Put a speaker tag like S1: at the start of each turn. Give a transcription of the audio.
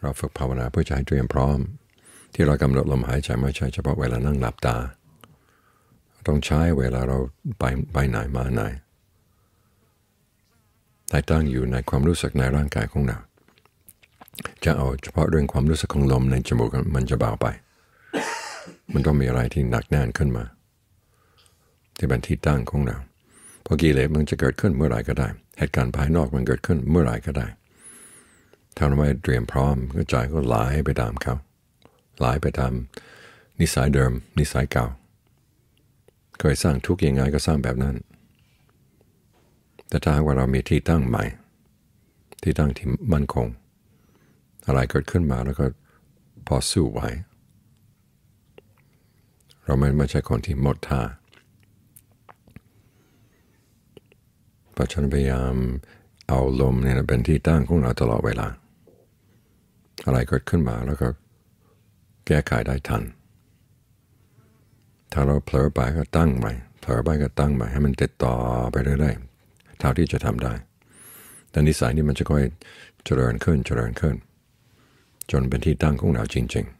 S1: เราฝึกภาวนาเพื่อจะให้เตรียมพร้อม ที่เรากำหนดลมหายใจไม่ใช่เฉพาะเวลานั่งหลับตา ต้องใช้เวลาเราไปไปไหนมาไหนให้ตั้งอยู่ในความรู้สึกในร่างกายของเราจะเอาเฉพาะเรื่องความรู้สึกของลมในจมูกมันจะเบาไป มันต้องมีอะไรที่หนักแน่นขึ้นมา ที่เป็นที่ตั้งของเราพอกิเลสมันจะเกิดขึ้นเมื่อไหร่ก็ได้ เหตุการณ์ภายนอกมันเกิดขึ้นเมื่อไหร่ก็ได้ ถ้าเราไม่เตรียมพร้อมก็ใจก็ไหลไปตามเขาไหลไปตามนิสัยเดิม นิสัยเก่า เคยสร้างทุกข์ยังไงก็สร้างแบบนั้น แต่ถ้าว่าเรามีที่ตั้งใหม่ ที่ตั้งที่มั่นคง อะไรเกิดขึ้นมาแล้วก็พอสู้ไหวเราไม่ไม่ใช่คนที่หมดท่าเพราะฉันพยายามเอาลมเนี่ยเป็นที่ตั้งของเราตลอดเวลา อะไรเกิดขึ้นมาแล้วก็แก้ไขได้ทัน ถ้าเราเผลอไปก็ตั้งใหม่เผลอไปก็ตั้งใหม่ให้มันติดต่อไปเรื่อยๆเท่าที่จะทำได้ แต่นิสัยนี้มันจะค่อยเจริญขึ้นเจริญขึ้น จนเป็นที่ตั้งของเราจริงๆ